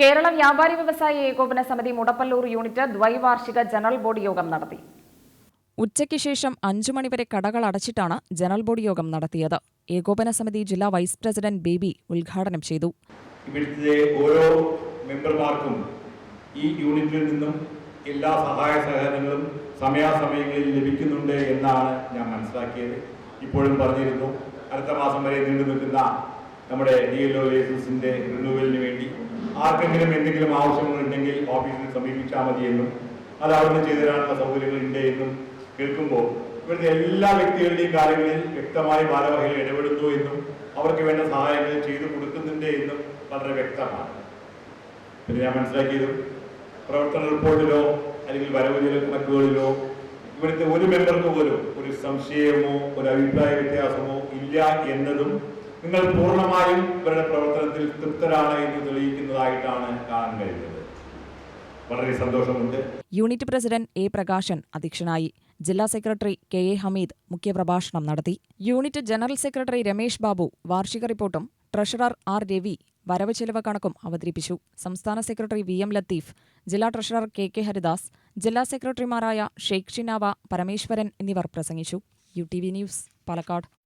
കേരള വ്യാപാരി വ്യവസായി ഏകോപന സമിതി മുടപ്പല്ലൂർ യൂണിറ്റ് ദ്വൈവാർഷിക ജനറൽ ബോർഡ് യോഗം നടത്തി. ഉച്ചയ്ക്ക് ശേഷം അഞ്ചു മണിവരെ കടകൾ അടച്ചിട്ടാണ് ജനറൽ ബോർഡ് യോഗം നടത്തിയത്. ഏകോപന സമിതി ജില്ലാ വൈസ് പ്രസിഡന്റ് ബേബി ഉദ്ഘാടനം ചെയ്തു. ഇവിടുത്തെ ഓരോ മെമ്പർമാർക്കും ഈ യൂണിറ്റിൽ നിന്നും എല്ലാ സഹായ സഹകരണങ്ങളും സമയാസമയങ്ങളിൽ ലഭിക്കുന്നുണ്ട് എന്നാണ് ഞാൻ മനസ്സിലാക്കിയത്. ഇപ്പോഴും പറഞ്ഞിരുന്നു അടുത്ത മാസം വരെ നീണ്ടു നിൽക്കുന്ന നമ്മുടെ ഡി എൽ ഒ ലൈസൻസിന്റെ വേണ്ടി ആർക്കെങ്കിലും എന്തെങ്കിലും ആവശ്യങ്ങളുണ്ടെങ്കിൽ ഓഫീസിൽ സമീപിച്ചാൽ മതിയെന്നും അത് അവിടുന്ന് ചെയ്തു തരാനുള്ള സൗകര്യങ്ങൾ ഉണ്ട് എന്നും കേൾക്കുമ്പോൾ ഇവിടുത്തെ എല്ലാ വ്യക്തികളുടെയും കാര്യങ്ങളിൽ വ്യക്തമായി ഭാരവാഹികൾ ഇടപെടുന്നു എന്നും അവർക്ക് വേണ്ട സഹായങ്ങൾ ചെയ്തു കൊടുക്കുന്നുണ്ട് എന്നും വളരെ വ്യക്തമാണ്. പിന്നെ ഞാൻ മനസ്സിലാക്കിയത് പ്രവർത്തന റിപ്പോർട്ടിലോ അല്ലെങ്കിൽ വരവ് കണക്കുകളിലോ ഇവിടുത്തെ ഒരു മെമ്പർക്ക് പോലും ഒരു സംശയമോ ഒരു അഭിപ്രായ വ്യത്യാസമോ ഇല്ല എന്നതും നിങ്ങൾ പൂർണമായും ഇവരുടെ പ്രവർത്തനത്തിൽ തൃപ്തരാണ് എന്ന് തെളിയിക്കുന്നതായിട്ടാണ് കാണാൻ കഴിയുന്നത്. വളരെ സന്തോഷമുണ്ട്. യൂണിറ്റ് പ്രസിഡന്റ് എ പ്രകാശൻ അധ്യക്ഷനായി ജില്ലാ സെക്രട്ടറി കെ എ ഹമീദ് മുഖ്യപ്രഭാഷണം നടത്തി. Unit general secretary Ramesh Babu വാർഷിക റിപ്പോർട്ടും ട്രഷറർ ആർ രവി വരവ് ചെലവ് കണക്കും അവതരിപ്പിച്ചു. സംസ്ഥാന സെക്രട്ടറി വി എം ലത്തീഫ് ജില്ലാ ട്രഷറർ കെ കെ ഹരിദാസ് ജില്ലാ സെക്രട്ടറിമാരായ ഷെയ്ഖ് ഷിനാവ പരമേശ്വരൻ എന്നിവർ പ്രസംഗിച്ചു. U T V news Palakkad.